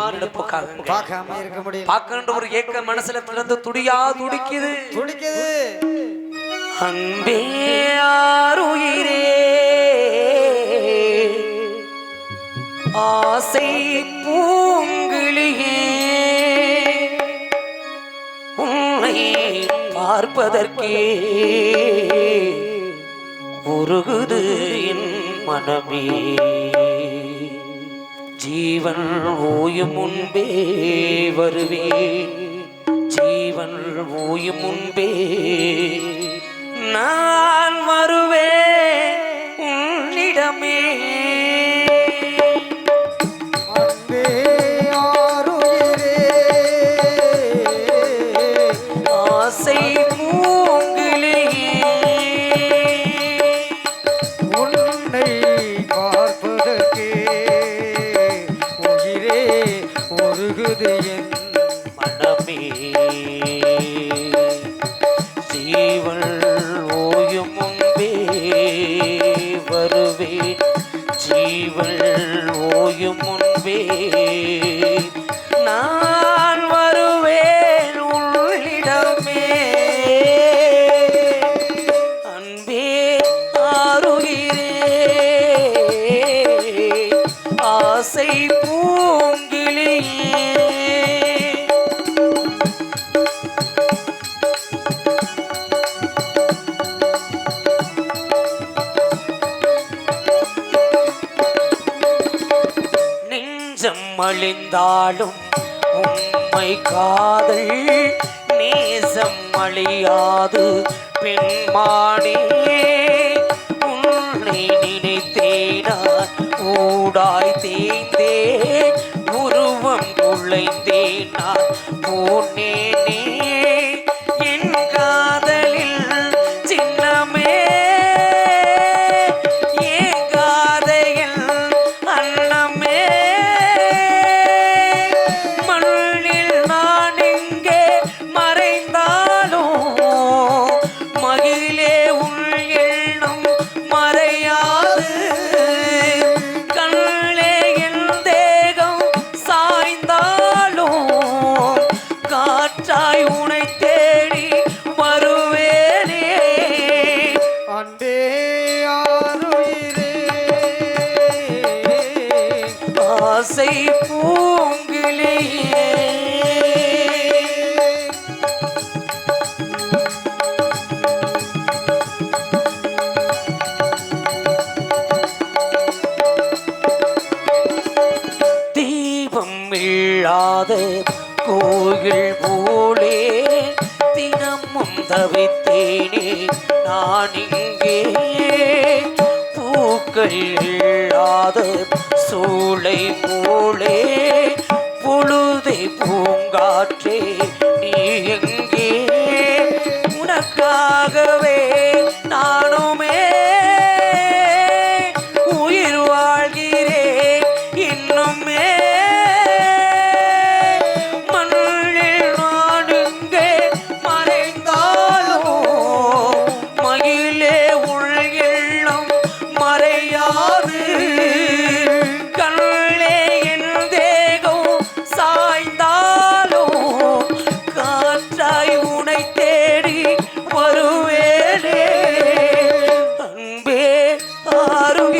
பார்க்காம இருக்க முடியும் பார்க்கன்ற ஒரு ஏக்க மனசுல திறந்து துடியா துடிக்குது. துடிக்குது. அன்பே ஆருயிரே. ஆசை பூங்கிளியே உன்னை பார்ப்பதற்கே உருகுது என் மனமே. ஜீவன் ஓயும் முன்பே வருவேன். ஜீவன் ஓயும் முன்பே உருகுது என் மனமே. ஜீவள் ஓயும் முன்பே வருவேன் ஜீவள் ஓயும் முன்பே நான் வருவேன் உள்ளிடமே. அன்பே ஆசை பூங்கிளியே அழிந்தாலும் உண்மை காதல் நேசம் அழியாது. பெண்மானே உன்னை நினைத்தேனார் ஊடாய் தேய்ந்தேன். உருவம் குழைந்தேன் போனே காற்றாய் உனை தேடி வருவேனே. அன்பே ஆருயிரே. ஆசை பூங்கிலேயே. தீபம் இல்லாத கோயில் தவித்தேனே நான் இங்கே பூக்கள் இல்லாத சூளை போலே பொழுதை பூங்காற்றே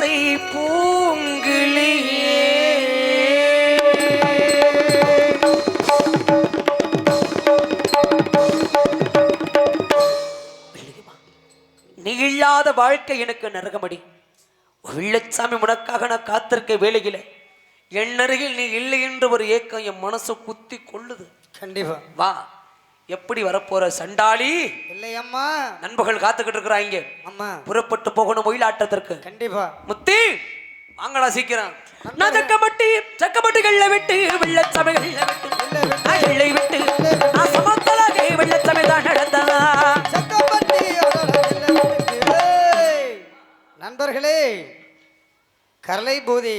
ஆசை பூங்கிளியே நீ இல்லாத வாழ்க்கை எனக்கு நரகமடி. வெள்ளச்சாமி உனக்காக நான் காத்திருக்க வேலையில என் நீ இல்லை என்று ஒரு ஏக்கம் என் மனசு குத்தி கொள்ளுது. கண்டிப்பா. வா. எப்படி வரப்போற சண்டாளி? இல்ல இல்லையம்மா. நண்பர்கள் காத்துக்கிட்டு இருக்கிறாங்க. அம்மா. புறப்பட்டு போகணும் ஒயிலாட்டத்திற்கு கண்டிப்பா. முத்தி வாங்கடா சீக்கிரம். நான் சக்கப்பட்டி சக்கப்பட்டிகள்ல விட்டு வெள்ளச்சமைகள்ல விட்டு எல்லை விட்டு நான் சமத்தலாக வெள்ளச்சமை தான் நடந்தா சக்கப்பட்டி அதோட இல்லை விட்டு. ஏய், நண்பர்களே கரலை பூதி